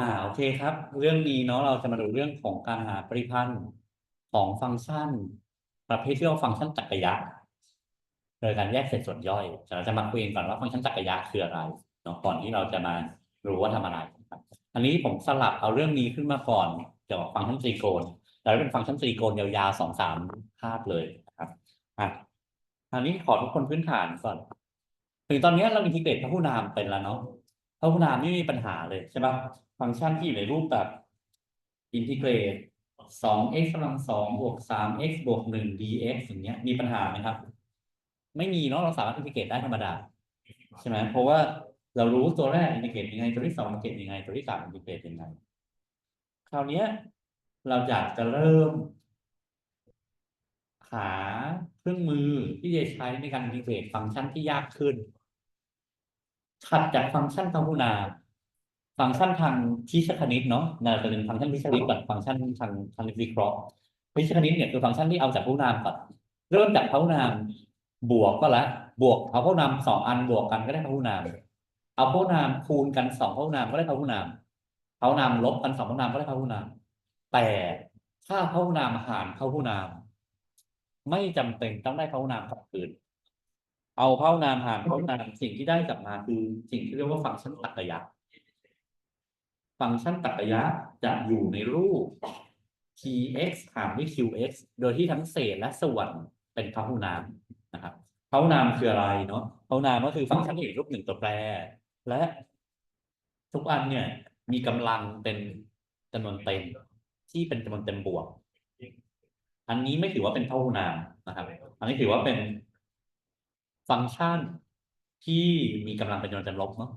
อ่าโอเคครับ เรื่องนี้เนาะเราจะมาดูเรื่องของการหาปริพันธ์ของฟังก์ชัน ประเภทที่เรียกว่าฟังก์ชันจักรยะโดยการแยกเศษส่วนย่อยเราจะมาคุยกันก่อนว่าฟังก์ชันจักรยะคืออะไรเนาะก่อนที่เราจะมารู้ว่าทำอะไรครับอันนี้ผมสลับเอาเรื่องนี้ขึ้นมาก่อนเกี่ยวกับฟังก์ชันตรีโกณแล้วเป็นฟังก์ชันตรีโกณยาวๆสองสามภาพเลยนะครับอะอันนี้ขอทุกคนพื้นฐานก่อน ถึงตอนนี้เราอินทิเกรตพหุนามเป็นแล้วเนาะ พหุนามไม่มีปัญหาเลยใช่ปะฟังก์ชันที่อยู่ในรูปแบบอินทิเกรตสอง x กำลังสองบวกสาม x บวกหนึ่ง dx อย่างเงี้ย มีปัญหาไหมครับ ไม่มีเนาะเราสามารถอินทิเกรตได้ธรรมดา ใช่ไหมเพราะว่าเรารู้ตัวแรกอินทิเกรตยังไง ตัวที่สองอินทิเกรตยังไง ตัวที่สามอินทิเกรตยังไง คราวนี้เราอยากจะเริ่ม หาเครื่องมือที่จะใช้ในการอินทิเกรตฟังก์ชันที่ยากขึ้น ถัดจากฟังก์ชันพหุนามฟังก์ชันทางพิชคณิตเนาะน่าจะเป็นฟังก์ชันพิชคณิตก่อนฟังก์ชันทางทางวิเคราะห์พิชคณิตเนี่ยคือฟังก์ชันที่เอาจากพหุนามก่อนเริ่มจากพหุนาม บวกก็ล้วบวกเอาพหุนามสองอันบวกกันก็ได้พหุนาม เอาพหุนามคูณกันสองพหุนามก็ได้พหุนามพหุนามลบกันสองพหุนามก็ได้พหุนาม แต่ถ้าพหุนามหารพหุนาม ไม่จำเป็นต้องได้พหุนามกลับคืน เอาพหุนามหารพหุนามสิ่งที่ได้กลับมาคือสิ่งที่เรียกว่าฟังก์ชันตรรกะฟังก์ชันตรรกะจะอยู่ในรูป tx หารด้วย qx โดยที่ทั้งเศษและส่วนเป็นพหุนามนะครับพหุนามคืออะไรเนาะพหุนามก็คือฟังก์ชันที่อยู่รูปหนึ่งตัวแปร และ ทุกอันเนี่ยมีกำลังเป็นจำนวนเต็มที่เป็นจำนวนเต็มบวก อันนี้ไม่ถือว่าเป็นพหุนามนะครับ อันนี้ถือว่าเป็น ฟังก์ชันที่มีกำลังเป็นจำนวนเต็มลบเนาะ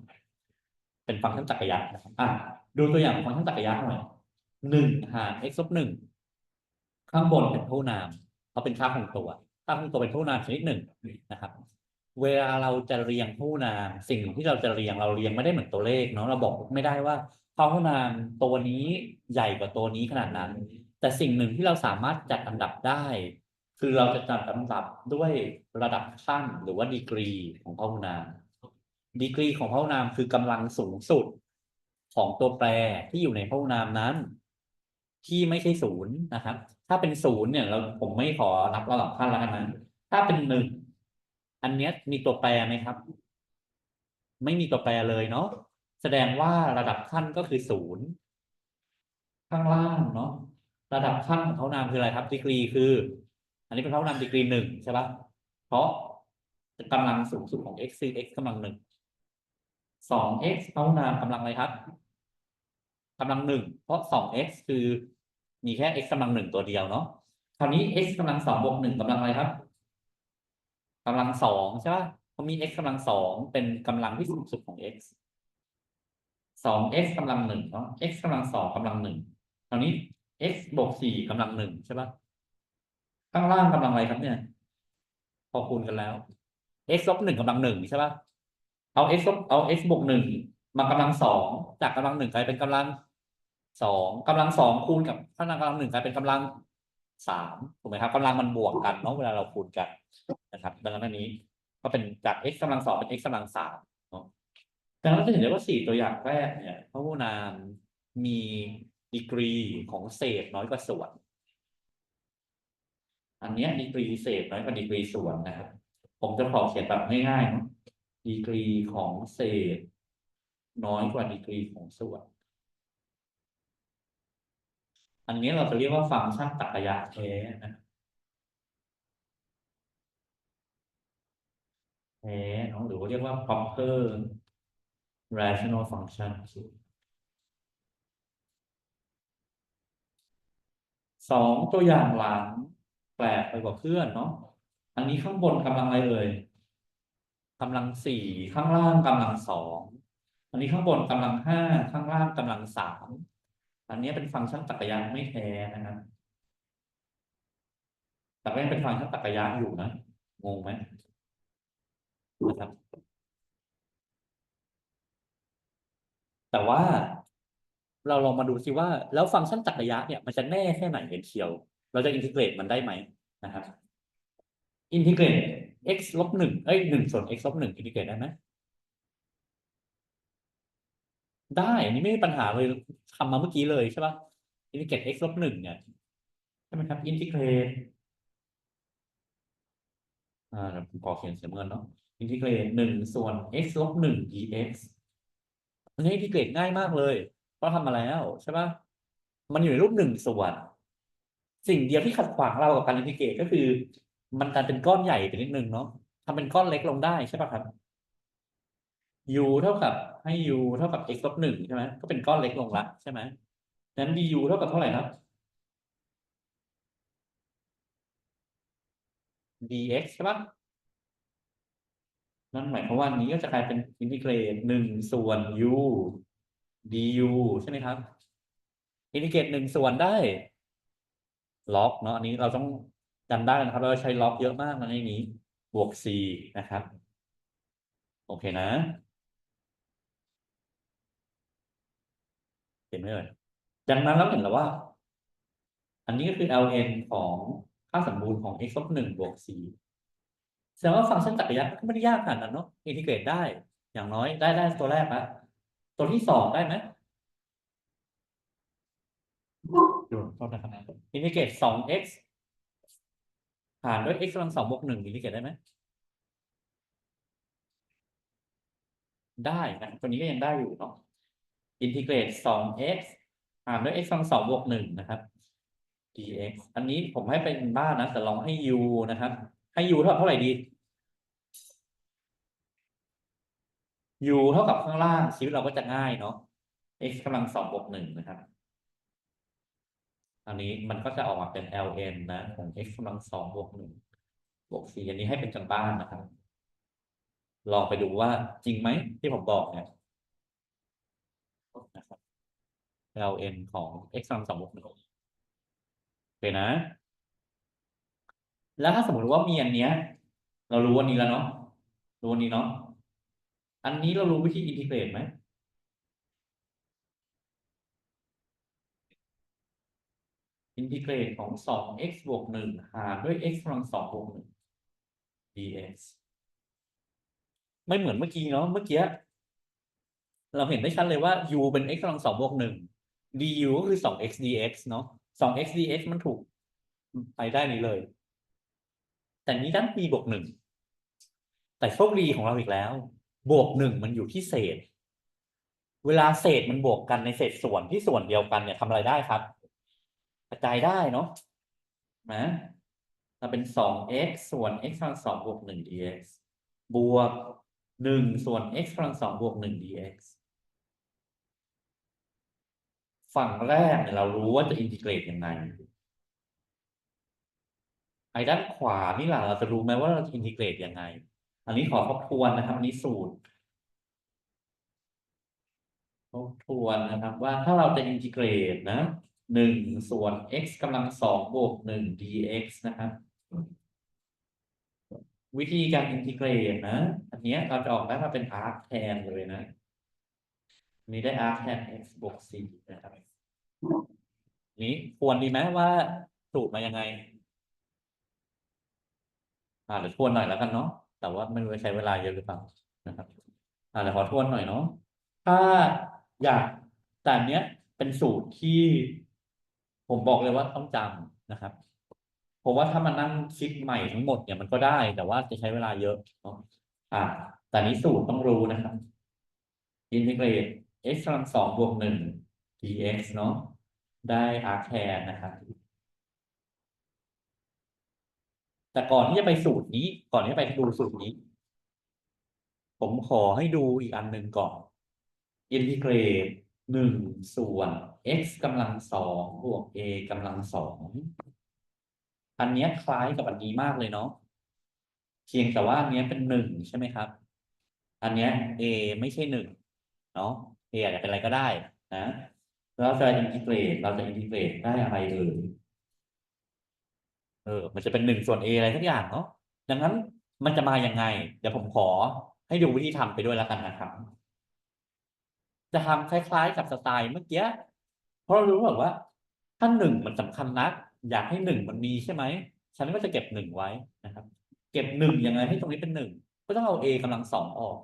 เป็นฟังก์ชันจักรยานนะครับอะดูตัวอย่างของฟังก์ชันจักรยานหน่อยหนึ่งหาร x ลบหนึ่งข้างบนเป็นพหุนามเขาเป็นค่าคงตัวค่าคงตัวเป็นพหุนามชนิดหนึ่งนะครับ เวลาเราจะเรียงพหุนามสิ่งที่เราจะเรียงเราเรียงไม่ได้เหมือนตัวเลขเนาะเราบอกไม่ได้ว่าพหุนามตัวนี้ใหญ่กว่าตัวนี้ขนาดนั้น แต่สิ่งหนึ่งที่เราสามารถจัดอันดับได้ คือเราจะจัดอันดับด้วยระดับขั้นหรือว่าดีกรีของพหุนาม ดีกรีของพหุนามคือกำลังสูงสุดของตัวแปรที่อยู่ในพหุนามนั้น ที่ไม่ใช่ศูนย์นะครับ ถ้าเป็นศูนย์เนี่ยเราผมไม่ขอนับระดับขั้นแล้วกันนะถ้าเป็นหนึ่งอันเนี้ยมีตัวแปรไหมครับ ไม่มีตัวแปรเลยเนาะแสดงว่าระดับขั้นก็คือศูนย์ข้างล่างเนาะระดับขั้นของพหุนามคืออะไรครับดีกรีคือ นนี้เป็นพหุนามดีกรีหนึ่งใช่ปะเพราะกำลังสูงสุดของ x คือ x กำลังหนึ่งสอง x พหุนามกำลังอะไรครับกำลังหนึ่งเพราะสอง x คือมีแค่ x กำลังหนึ่งตัวเดียวเนาะคราวนี้ x กำลังสองบวกหนึ่งกำลังอะไรครับกำลังสองใช่ป่ะเพราะมี x กำลังสองเป็นกำลังที่สูงสุดของ x สอง x กำลังหนึ่งเนาะ x กำลังสองกำลังหนึ่งคราวนี้ x บวกสี่กำลังหนึ่งใช่ป่ะ ข้างล่างกำลังอะไรครับเนี่ย พอคูณกันแล้ว x ลบหนึ่งกำลังหนึ่งใช่ป่ะเอา x ลบเอา x บวกหนึ่งมากำลังสองจากกำลังหนึ่งกลายเป็นกำลังสองกำลังสองคูณกับกำลังกำลังหนึ่งกลายเป็นกำลังสามถูกไหมครับกำลังมันบวกกันเนาะเวลาเราคูณกันนะครับดังนั้นอันนี้ก็เป็นจาก x กำลังสองเป็น x กำลังสามเนาะดังนั้นจะเห็นได้ว่าสี่ตัวอย่างแรกเนี่ยพหุนามมีดีกรีของเศษน้อยกว่าส่วน อันนี้ดีกรีเศษน้อยกว่าดีกรีส่วนนะครับ ผมจะขอเขียนแบบง่ายๆเนาะดีกรีของเศษ น้อยกว่าดีกรีของส่วน อันนี้เราจะเรียกว่าฟังก์ชันตรรกะแท้นะแท้เนาะหรือว่าเรียกว่า proper rational function สองตัวอย่างหลัง แปลกไปกว่าเพื่อนเนาะอันนี้ข้างบนกำลังอะไรเอ่ยกำลังสี่ข้างล่างกำลังสองอันนี้ข้างบนกำลังห้าข้างล่างกำลังสามอันนี้เป็นฟังก์ชันตรรกะไม่แท้นะครับแต่ก็ยังเป็นฟังก์ชันตรรกะอยู่นะงงไหมนะครับแต่ว่าเราลองมาดูซิว่า แล้วฟังก์ชันตรรกะเนี่ยมันจะแน่แค่ไหนกันเชียว เราจะอินทิเกรตมันได้ไหมนะครับอินทิเกรต x ลบหนึ่งเอ้ยหนึ่งส่วน x ลบหนึ่งอินทิเกรตได้ไหมได้อันนี้ไม่มีปัญหาเลยทำมาเมื่อกี้เลยใช่ปะอินทิเกรต x ลบหนึ่งเนี่ยใช่ไหมครับอินทิเกรตอ่าผมขอเขียนเสียเงินเนาะอินทิเกรตหนึ่งส่วน x ลบหนึ่ง dx อันนี้อินทิเกรตง่ายมากเลย เพราะทำมาแล้วใช่ปะมันอยู่ในรูปหนึ่งส่วน สิ่งเดียวที่ขัดขวางเรากับการอินทิเกรตก็คือ มันกลายเป็นก้อนใหญ่ไปนิดนึงเนาะทำเป็นก้อนเล็กลงได้ใช่ป่ะครับ u เท่ากับให้ u เท่ากับ x ลบหนึ่งใช่ไหมก็เป็นก้อนเล็กลงละใช่ไหมนั้น du เท่ากับเท่าไหร่ครับ dx ใช่ป่ะนั่นหมายความว่านี้ก็จะกลายเป็นอินทิเกรตหนึ่งส่วน u du ใช่ไหมครับ อินทิเกรตหนึ่งส่วนได้ ล็อกเนาะอันนี้เราต้องจำได้นะครับ เราใช้ล็อกเยอะมากในนี้ บวก c นะครับ โอเคนะ เห็นไหมเอ่ยดังนั้นเราเห็นแล้วว่า อันนี้ก็คือ ln ของค่าสมบูรณ์ของ x ลบหนึ่งบวก c แสดงว่าฟังก์ชันจักรยานก็ไม่ได้ยากขนาดนั้นเนาะอินทิเกรตได้ อย่างน้อยได้ได้ตัวแรกละตัวที่สองได้ไหมดู โทษนะครับอินทิเกรตสอง x หารด้วย x กำลังสองบวกหนึ่งอินทิเกรตได้ไหมได้นะตัวนี้ก็ยังได้อยู่เนาะอินทิเกรตสอง x หารด้วย x กำลังสองบวกหนึ่งนะครับ dx อันนี้ผมให้เป็นบ้านนะ แต่ลองให้ u นะครับ ให้ u เท่าเท่าไหร่ดี u เท่ากับข้างล่างชีวิตเราก็จะง่ายเนาะ x กำลังสองบวกหนึ่งนะครับ อันนี้มันก็จะออกมาเป็น ln นะ ของ x กำลังสองบวกหนึ่งบวก c อันนี้ให้เป็นกันบ้านนะครับ ลองไปดูว่าจริงไหมที่ผมบอกเนี่ยนะครับ ln ของ x กำลังสองบวกหนึ่งโอเคนะ แล้วถ้าสมมติว่ามีอันเนี้ย เรารู้วันนี้แล้วเนาะรู้วันนี้เนาะอันนี้เรารู้วิธีอินทิเกรตไหม นทิเกรตของสอง x บวกหนึ่งหารด้วย x กำลังสองบวกหนึ่ง dx ไม่เหมือนเมื่อกี้เนาะเมื่อกี้เราเห็นได้ชัดเลยว่า u เป็น x กำลังสองบวกหนึ่ง du ก็คือสอง x dx เนาะสอง x dx มันถูกไปได้นี้เลย แต่นี้ด้าน b บวกหนึ่งแต่โชคดีของเราอีกแล้ว บวกหนึ่งมันอยู่ที่เศษ เวลาเศษมันบวกกันในเศษส่วนที่ส่วนเดียวกันเนี่ยทำอะไรได้ครับ กระจายได้เนาะนะเราเป็นสอง x ส่วน x กำลังสองบวกหนึ่ง dx บวกหนึ่งส่วน x กำลังสองบวกหนึ่ง dx ฝั่งแรกเนี่ยเรารู้ว่าจะอินทิเกรตยังไง ไอ้ด้านขวานี่แหละเราจะรู้ไหมว่าเราจะอินทิเกรตยังไง อันนี้ขอทบทวนนะครับอันนี้สูตรทบทวนนะครับว่าถ้าเราจะอินทิเกรตนะ หนึ่งส่วน x กำลังสองบวกหนึ่ง dx นะครับ วิธีการอินทิเกรตนะ อันนี้เราจะออกได้มาเป็น arc แทนเลยนะอันนี้ได้ arc แทน x บวก c นะครับนี้ควรดีไหมว่าสูตรมายังไง อ่าเดี๋ยวทวนหน่อยแล้วกันเนาะแต่ว่าไม่รู้จะใช้เวลาเยอะหรือเปล่านะครับอ่าเดี๋ยวขอทวนหน่อยเนาะถ้าอยากแต่เนี้ยเป็นสูตรที่ ผมบอกเลยว่าต้องจำนะครับ ผมว่าถ้ามานั่งคิดใหม่ทั้งหมดเนี่ยมันก็ได้ แต่ว่าจะใช้เวลาเยอะเนาะอ่าแต่นี้สูตรต้องรู้นะครับอินทิเกรต x กำลังสองบวกหนึ่ง dx เนาะได้ arc แทนนะครับ แต่ก่อนที่จะไปสูตรนี้ ก่อนที่จะไปดูสูตรนี้ ผมขอให้ดูอีกอันหนึ่งก่อนอินทิเกรตหนึ่งส่วน x กำลังสองบวก a กำลังสองอันเนี้ยคล้ายกับอันนี้มากเลยเนาะเพียงแต่ว่าอันเนี้ยเป็นหนึ่งใช่ไหมครับ อันเนี้ย a ไม่ใช่หนึ่งเนาะ a อาจจะเป็นอะไรก็ได้นะเราจะอินทิเกรตเราจะอินทิเกรตได้อะไรเอ่ยเออ มันจะเป็นหนึ่งส่วน a อะไรสักอย่างเนาะดังนั้นมันจะมายังไง เดี๋ยวผมขอให้ดูวิธีทำไปด้วยแล้วกันนะครับ จะทำคล้าย ๆ กับสไตล์เมื่อกี้ เพราะเรารู้แบบว่า ถ้าหนึ่งมันสำคัญนัก อยากให้หนึ่งมันมีใช่ไหมฉันก็จะเก็บหนึ่งไว้นะครับ เก็บหนึ่งยังไงให้ตรงนี้เป็นหนึ่งก็ต้องเอา a กำลังสองออก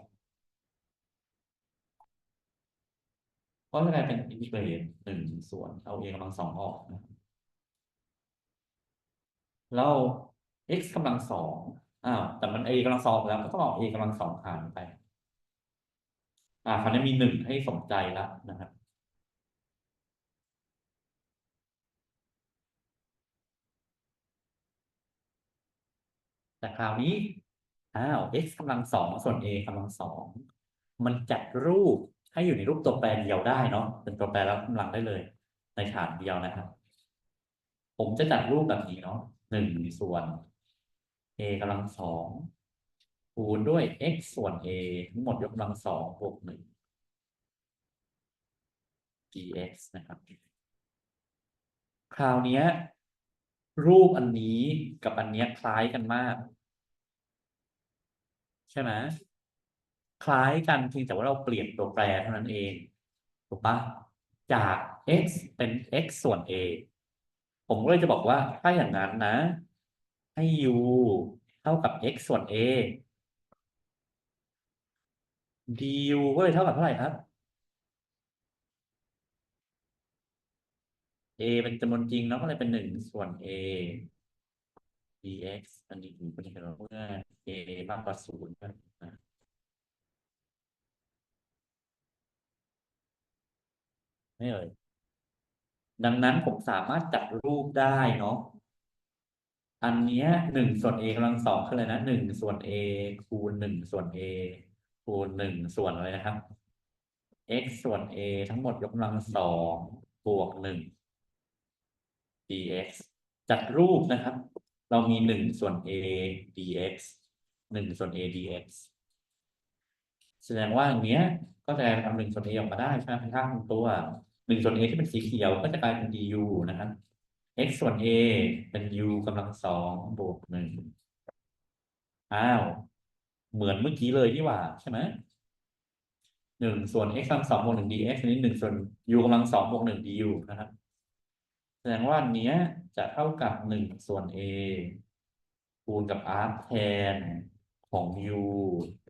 ก็จะกลายเป็นอินทิเกรตหนึ่งส่วนเอา a กำลังสองออกนะแล้ว x กำลังสองอ้าวแต่มัน a กำลังสองแล้วก็ต้องเอา a กำลังสองหารไป อ่าคราวนี้มีหนึ่งให้สมใจแล้วนะครับ แต่คราวนี้อ้าว x กำลังสองส่วน a กำลังสองมันจัดรูปให้อยู่ในรูปตัวแปรเดียวได้เนาะเป็นตัวแปรแล้วกำลังได้เลย ในฐานเดียวนะครับ ผมจะจัดรูปแบบนี้เนาะหนึ่งส่วน a กำลังสองคูณด้วย x ส่วน a ทั้งหมดยกกำลังสองบวกหนึ่ง dx นะครับ คราวนี้รูปอันนี้กับอันเนี้ยคล้ายกันมาก ใช่ไหมคล้ายกันเพียงแต่ว่าเราเปลี่ยนตัวแปรเท่านั้นเอง ถูกปะจาก x เป็น x ส่วน a ผมก็เลยจะบอกว่าถ้าอย่างนั้นนะ ให้ u เท่ากับ x ส่วน a du ก็เลยเท่ากับเท่าไหร่ครับ a เป็นจำนวนจริงเนาะก็เลยเป็นหนึ่งส่วน a dx อันนี้ถือเป็นเมื่อ a มากกว่าศูนย์นะไม่เอ่ยดังนั้นผมสามารถจัดรูปได้เนาะอันเนี้ยหนึ่งส่วน a กำลังสองคืออะไรนะหนึ่งส่วน a คูณหนึ่งส่วน a คูณหนึ่งส่วนอะไรนะครับ x ส่วน a ทั้งหมดยกกำลังสองบวกหนึ่ง dx จัดรูปนะครับ เรามีหนึ่งส่วน a dx หนึ่งส่วน a dx แสดงว่าอย่างเนี้ย ก็จะทำหนึ่งส่วน a ออกมาได้ใช่ไหมเป็นค่าของตัวหนึ่งส่วน a ที่เป็นสีเขียวก็จะกลายเป็น du นะครับ x ส่วน a เป็น u กำลังสองบวกหนึ่งอ้าว เหมือนเมื่อกี้เลยนี่ว่าใช่ไหมหนึ่งส่วน x กำลังสองบวกหนึ่ง dx นนี้หนึ่งส่วน u กำลังสองบวกหนึ่ง du นะครับ แสดงว่าเนี้ยจะเท่ากับหนึ่งส่วน a คูณกับ r แทนของ u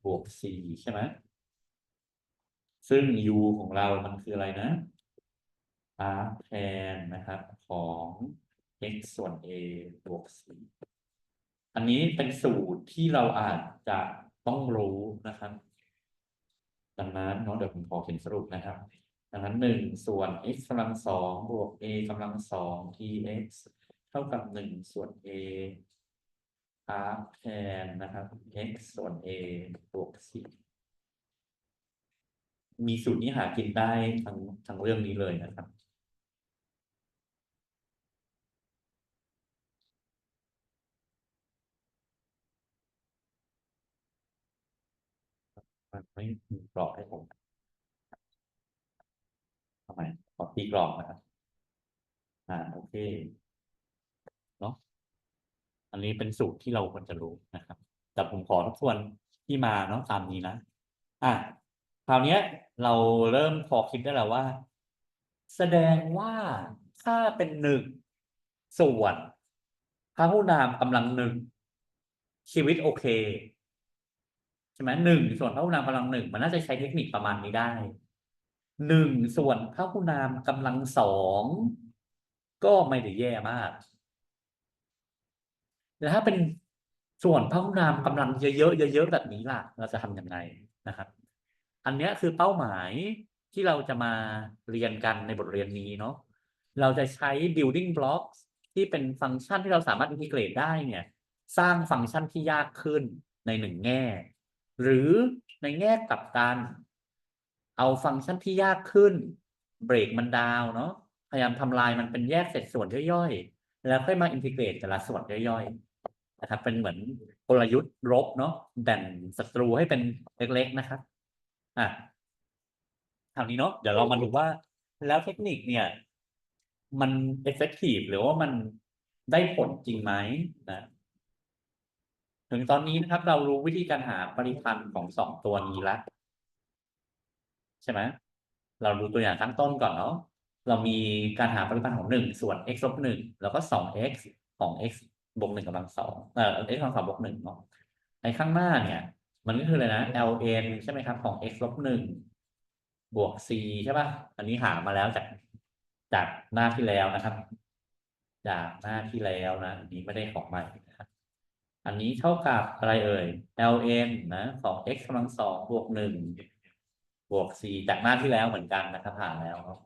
บวก c ใช่ไหมซึ่ง u ของเรามันคืออะไรนะ r แทนนะครับ ของ x ส่วน a บวก c อันนี้เป็นสูตรที่เราอาจจะต้องรู้นะครับ ดังนั้นเนาะเดี๋ยวผมขอเขียนสรุปนะครับ ดังนั้นหนึ่งส่วน x กำลังสองบวก a กำลังสอง dx เท่ากับหนึ่งส่วน a r แทนนะครับ x ส่วน a บวก c มีสูตรนี้หากินได้ทั้งทั้งเรื่องนี้เลยนะครับมันไม่มีกรอบให้ผม ทำไมขอตีกรอบนะครับ อ่าโอเคเนาะอันนี้เป็นสูตรที่เราควรจะรู้นะครับ แต่ผมขอทบทวนที่มาเนาะตามนี้นะ อะคราวนี้เราเริ่มพอคิดได้แล้วว่า แสดงว่าถ้าเป็นหนึ่งส่วนพหุนามกำลังหนึ่งชีวิตโอเคใช่ไหมหนึ่งส่วนพหุนามกำลังหนึ่งมันน่าจะใช้เทคนิคประมาณนี้ได้ หนึ่งส่วนพหุนามกำลังสองก็ไม่ได้แย่มากแต่ถ้าเป็นส่วนพหุนามกำลังเยอะๆเยอะๆแบบนี้ล่ะ เราจะทำยังไงนะครับ อันเนี้ยคือเป้าหมายที่เราจะมาเรียนกันในบทเรียนนี้เนาะเราจะใช้ building blocks ที่เป็นฟังก์ชันที่เราสามารถ integrate ได้เนี่ย สร้างฟังก์ชันที่ยากขึ้นในหนึ่งแง่ หรือในแง่กลับกัน เอาฟังก์ชันที่ยากขึ้น เบรกมันดาวเนาะพยายามทำลายมันเป็นแยกเศษส่วนย่อยๆ แล้วค่อยมา integrate แต่ละส่วนย่อยๆนะครับเป็นเหมือนกลยุทธ์รบเนาะแบ่งศัตรูให้เป็นเล็กๆนะครับอะคราวนี้เนาะเดี๋ยวเรามาดูว่า แล้วเทคนิคเนี่ย มัน effective หรือว่ามันได้ผลจริงไหมนะถึงตอนนี้นะครับ เรารู้วิธีการหาปริพันธ์ของสองตัวนี้แล้ว ใช่ไหมเราดูตัวอย่างตั้งต้นก่อนเนาะเรามีการหาปริพันธ์ของหนึ่งส่วน x ลบหนึ่งแล้วก็สอง x ของ x บวกหนึ่งกำลังสองเอ่อ x กำลังสองบวกหนึ่งเนาะในข้างหน้าเนี่ย มันก็คืออะไรนะ ln ใช่ไหมครับของ x ลบหนึ่งบวก c ใช่ป่ะอันนี้หามาแล้วจากจากหน้าที่แล้วนะครับ จากหน้าที่แล้วนะอันนี้ไม่ได้ของใหม่นะครับอันนี้เท่ากับอะไรเอ่ย ln นะของ x กำลังสองบวกหนึ่ง บวก c จากหน้าที่แล้วเหมือนกันนะครับหาแล้วเนาะ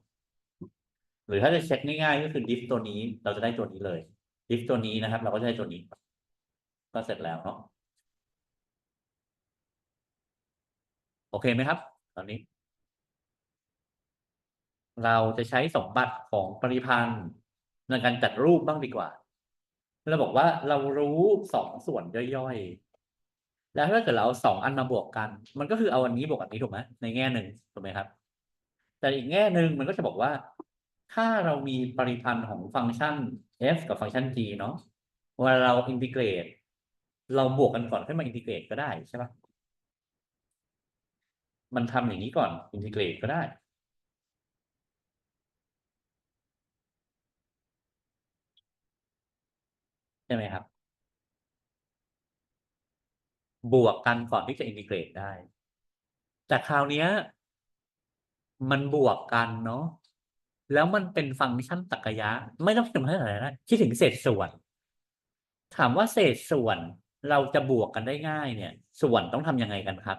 หรือถ้าจะเช็คง่ายๆก็คือ diff ตัวนี้เราจะได้ตัวนี้เลย diff ตัวนี้นะครับ เราก็จะได้ตัวนี้ ก็เสร็จแล้วเนาะโอเคไหมครับ ตอนนี้ เราจะใช้สมบัติของปริพันธ์ในการจัดรูปบ้างดีกว่าเราบอกว่าเรารู้สองส่วนย่อยๆ แล้วถ้าเกิดเราเอาสองอันมาบวกกัน มันก็คือเอาอันนี้บวกอันนี้ถูกไหมในแง่หนึ่งถูกไหมครับ แต่อีกแง่หนึ่งมันก็จะบอกว่า ถ้าเรามีปริพันธ์ของฟังก์ชัน f กับฟังก์ชัน g เนาะเวลาเราอินทิเกรต เราบวกกันก่อนค่อยมาอินทิเกรตก็ได้ใช่ปะมันทำอย่างนี้ก่อนอินทิเกรตก็ได้ใช่ไหมครับ บวกกันก่อนที่จะอินทิเกรตได้ แต่คราวนี้มันบวกกันเนาะแล้วมันเป็นฟังก์ชันตรรกะ ไม่ต้องคิดถึงอะไรนะคิดถึงเศษส่วน ถามว่าเศษส่วนเราจะบวกกันได้ง่ายเนี่ย ส่วนต้องทำยังไงกันครับ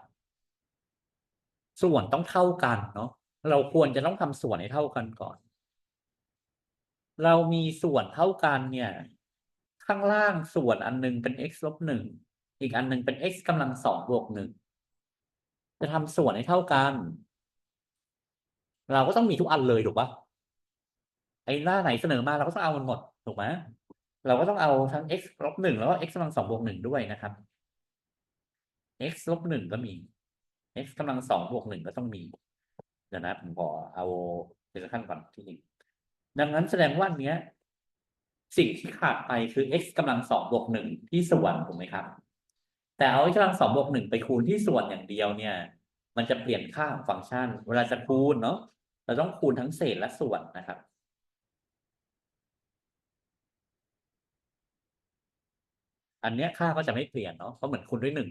ส่วนต้องเท่ากันเนาะเราควรจะต้องทำส่วนให้เท่ากันก่อน เรามีส่วนเท่ากันเนี่ย ข้างล่างส่วนอันหนึงเป็น x ลบหนึ่ง อีกอันหนึ่งเป็น x กำลังสองบวกหนึ่งจะทำส่วนให้เท่ากัน เราก็ต้องมีทุกอันเลยถูกปะไอ้หน้าไหนเสนอมาเราก็ต้องเอามันหมดถูกไหมเราก็ต้องเอาทั้ง x ลบหนึ่งแล้วก็ x กำลังสองบวกหนึ่งด้วยนะครับ x ลบหนึ่งก็มี x กำลังสองบวกหนึ่งก็ต้องมีเดี๋ยวนะผมขอเอาเดี๋ยวขั้นก่อนที่หนึ่งดังนั้นแสดงว่าเนี้ย สิ่งที่ขาดไปคือ x กำลังสองบวกหนึ่งที่ส่วนถูกไหมครับ แต่เอา x กำลังสองบวกหนึ่งไปคูณที่ส่วนอย่างเดียวเนี่ย มันจะเปลี่ยนค่าของฟังก์ชัน เวลาจะคูณเนาะเราต้องคูณทั้งเศษและส่วนนะครับอันเนี้ยค่าก็จะไม่เปลี่ยนเนาะเพราะเหมือนคูณด้วยหนึ่ง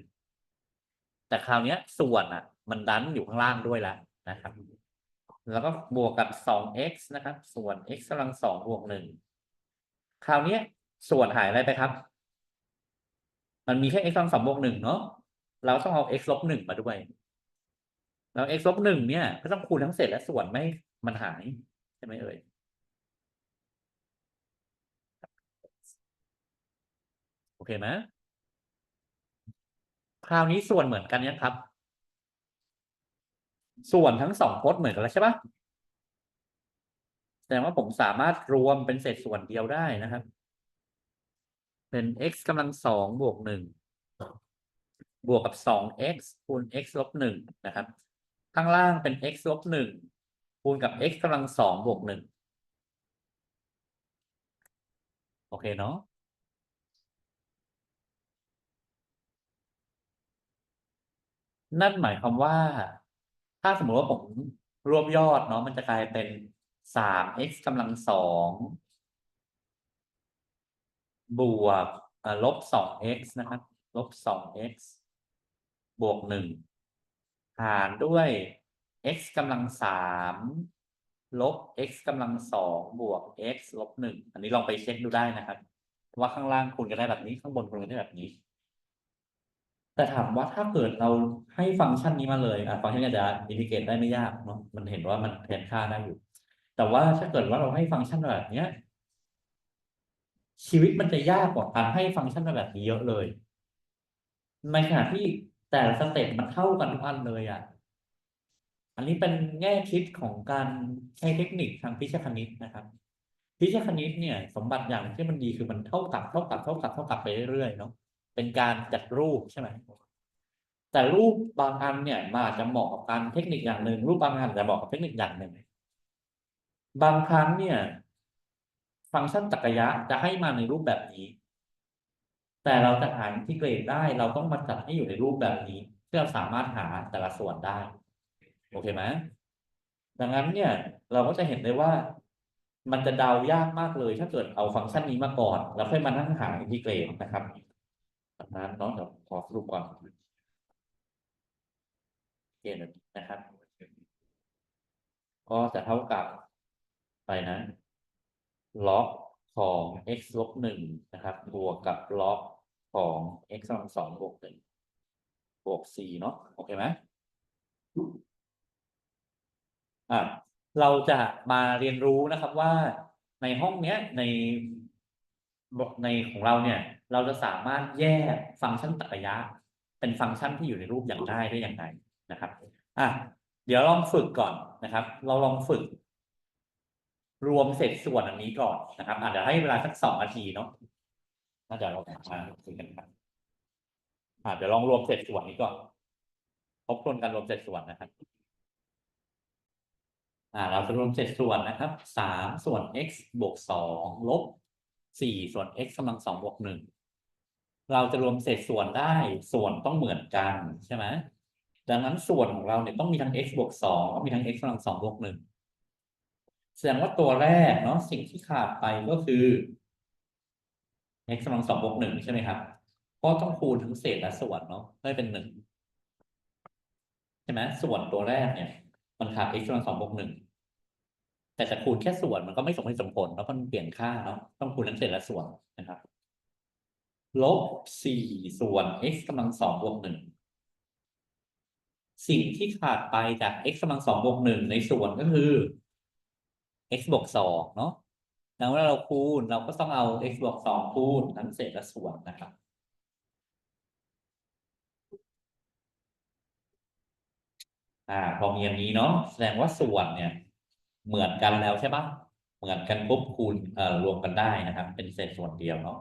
แต่คราวเนี้ยส่วนอะ มันดันอยู่ข้างล่างด้วยแล้วนะครับ แล้วก็บวกกับสอง x นะครับ ส่วน x กำลังสองบวกหนึ่งคราวเนี้ยส่วนหายอะไรไปครับ มันมีแค่ x กำลังสองบวกหนึ่งเนาะเราต้องเอา x ลบหนึ่งมาด้วย แล้ว x ลบหนึ่งเนี่ย ก็ต้องคูณทั้งเศษและส่วนไม่มันหาย ใช่ไหมเอ่ยโอเคไหมคราวนี้ส่วนเหมือนกันยังครับ ส่วนทั้งสองพจน์เหมือนกันแล้วใช่ปะแสดงว่าผมสามารถรวมเป็นเศษส่วนเดียวได้นะครับ เป็น x กำลังสองบวกหนึ่งบวกกับสอง x คูณ x ลบหนึ่งนะครับ ข้างล่างเป็น x ลบหนึ่งคูณกับ x กำลังสองบวกหนึ่งโอเคเนาะนั่นหมายความว่า ถ้าสมมติว่าผมรวบยอดเนาะมันจะกลายเป็นสาม x กำลังสอง บวกลบสอง x นะครับ ลบสอง x บวกหนึ่งหารด้วย x กำลังสามลบ x กำลังสองบวก x ลบหนึ่งอันนี้ลองไปเช็คดูได้นะครับ ว่าข้างล่างคูณกันได้แบบนี้ข้างบนคูณกันได้แบบนี้ แต่ถามว่าถ้าเกิดเราให้ฟังก์ชันนี้มาเลยอะฟังก์ชันนี้จะอินทิเกรตได้ไม่ยากเนาะมันเห็นว่ามันแทนค่าได้อยู่ แต่ว่าถ้าเกิดว่าเราให้ฟังก์ชันแบบเนี้ย ชีวิตมันจะยากกว่าการให้ฟังก์ชันแบบนี้เยอะเลย ในขณะที่แต่ละสเต็ปมันเท่ากันทุกอันเลยอะ อันนี้เป็นแง่คิดของการใช้เทคนิคทางพิชคณิตนะครับพิชคณิตเนี่ย สมบัติอย่างที่มันดีคือมันเท่ากับเท่ากับเท่ากับเท่ากับไปเรื่อยๆเนาะเป็นการจัดรูปใช่ไหมแต่รูปบางอันเนี่ยมันอาจจะเหมาะกับการเทคนิคอย่างหนึ่งรูปบางอันอาจจะเหมาะกับเทคนิคอย่างหนึ่งบางครั้งเนี่ย ฟังก์ชันตรรกะจะให้มาในรูปแบบนี้ แต่เราจะหาอินทิเกรตได้ เราต้องมาจัดให้อยู่ในรูปแบบนี้เพื่อสามารถหาแต่ละส่วนได้ โอเคไหมดังนั้นเนี่ย เราก็จะเห็นได้ว่า มันจะเดายากมากเลย ถ้าเกิดเอาฟังก์ชันนี้มาก่อน แล้วค่อยมานั่งหาอินทิเกรตนะครับดังนั้นเนาะเดี๋ยวขอสรุปก่อนโอเคนะครับ ก็จะเท่ากับไปนะ ล็อกของ x ลบหนึ่งนะครับ บวกกับล็อกของ x กำลังสองบวกหนึ่งบวกสี่เนาะโอเคไหมอะเราจะมาเรียนรู้นะครับว่าในห้องเนี้ยในในของเราเนี่ย เราจะสามารถแยกฟังก์ชันตรรกะยะเป็นฟังก์ชันที่อยู่ในรูปอย่างได้ได้อย่างไรนะครับ อะเดี๋ยวลองฝึกก่อนนะครับ เราลองฝึก รวมเศษส่วนอันนี้ก่อนนะครับอาจจะให้เวลาสักสองนาทีเนาะน่าจะเรามาคุยกันครับอะเดี๋ยวลองรวมเศษส่วนนี้ก่อนทบทวนการรวมเศษส่วนนะครับ อ่า เราจะรวมเศษส่วนนะครับสามส่วน x บวกสองลบสี่ส่วน x กำลังสองบวกหนึ่งเราจะรวมเศษส่วนได้ส่วนต้องเหมือนกันใช่ไหมดังนั้นส่วนของเราเนี่ยต้องมีทั้ง x บวกสองต้องมีทั้ง x กำลังสองบวกหนึ่ง แสดงว่าตัวแรกเนาะสิ่งที่ขาดไปก็คือ x กำลังสองบวกหนึ่งใช่ไหมครับเพราะต้องคูณทั้งเศษและส่วนเนาะได้เป็นหนึ่งใช่ไหมส่วนตัวแรกเนี่ย มันขาด x กำลังสองบวกหนึ่งแต่จะคูณแค่ส่วนมันก็ไม่สมเหตุสมผลแล้วมันเปลี่ยนค่าเนาะต้องคูณทั้งเศษและส่วนนะครับลบสี่ส่วน x กำลังสองบวกหนึ่งสิ่งที่ขาดไปจาก x กำลังสองบวกหนึ่งในส่วนก็คือ x บวกสองเนาะดังนั้นเราคูณเราก็ต้องเอา x บวกสองคูณทั้งเศษและส่วนนะครับอ่าพอมีอันนี้เนาะแสดงว่าส่วนเนี่ย เหมือนกันแล้วใช่ปะเหมือนกันปุ๊บคูณเอ่อรวมกันได้นะครับ เป็นเศษส่วนเดียวเนาะ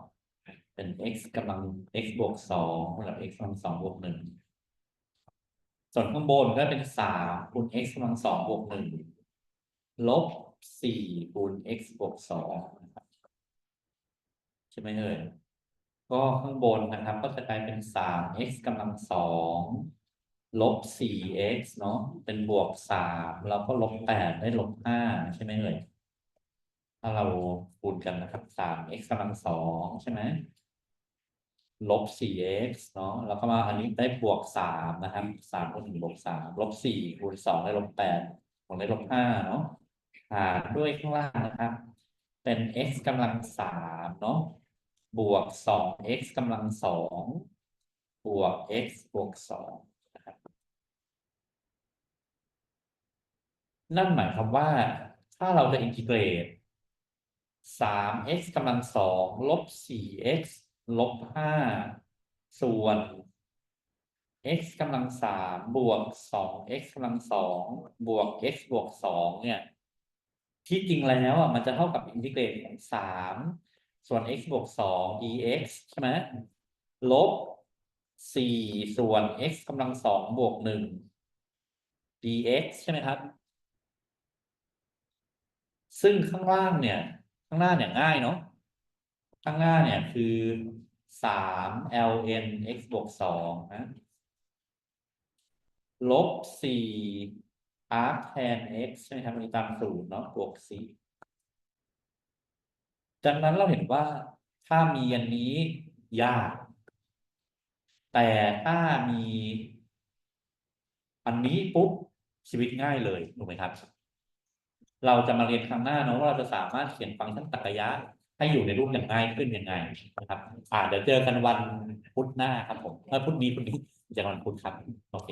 เป็น x กำลัง x บวกสองกับ x กำลังสองบวกหนึ่งส่วนข้างบนก็เป็นสามคูณ x กำลังสองบวกหนึ่งลบ สี่คูณ x บวกสองนะครับใช่ไหมเอ่ยก็ข้างบนนะครับ ก็จะกลายเป็นสาม x กำลังสองลบสี่ x เนาะเป็นบวกสามเราก็ลบแปดได้ลบห้าใช่ไหมเอ่ยถ้าเราคูณกันนะครับสาม x กำลังสองใช่ไหมลบสี่ x เนาะแล้วก็มาอันนี้ได้บวกสามนะครับสามคูณหนึ่งบวกสามลบสี่คูณสองได้ลบแปดผมได้ลบห้าเนาะ หารด้วยข้างล่างนะครับ เป็น x กำลังสามเนาะบวกสอง x กำลังสองบวก x บวกสองนะครับนั่นหมายความว่าถ้าเราจะอินทิเกรตสาม x กำลังสองลบสี่ x ลบห้าส่วน x กำลังสามบวกสอง x กำลังสองบวก x บวกสองเนี่ย ที่จริงแล้วอะมันจะเท่ากับอินทิเกรตของสามส่วน x บวกสอง dx ใช่ไหมลบสี่ส่วน x กำลังสองบวกหนึ่ง dx ใช่ไหมครับ ซึ่งข้างล่างเนี่ย ข้างหน้าเนี่ยง่ายเนาะข้างหน้าเนี่ยคือสาม ln x บวกสองนะลบสี่ arc tan x ใช่ไหมครับมีตามสูตรเนาะบวกสี่ดังนั้นเราเห็นว่าถ้ามีอันนี้ยาก แต่ถ้ามีอันนี้ปุ๊บชีวิตง่ายเลยถูกไหมครับ เราจะมาเรียนครั้งหน้าเนาะว่าเราจะสามารถเขียนฟังก์ชันตรรกะยะ ให้อยู่ในรูปอย่างง่ายขึ้นยังไงนะครับ อ่าเดี๋ยวเจอกันวันพุธหน้าครับผมพุธนี้พุธนี้เจอกันวันพุธครับโอเค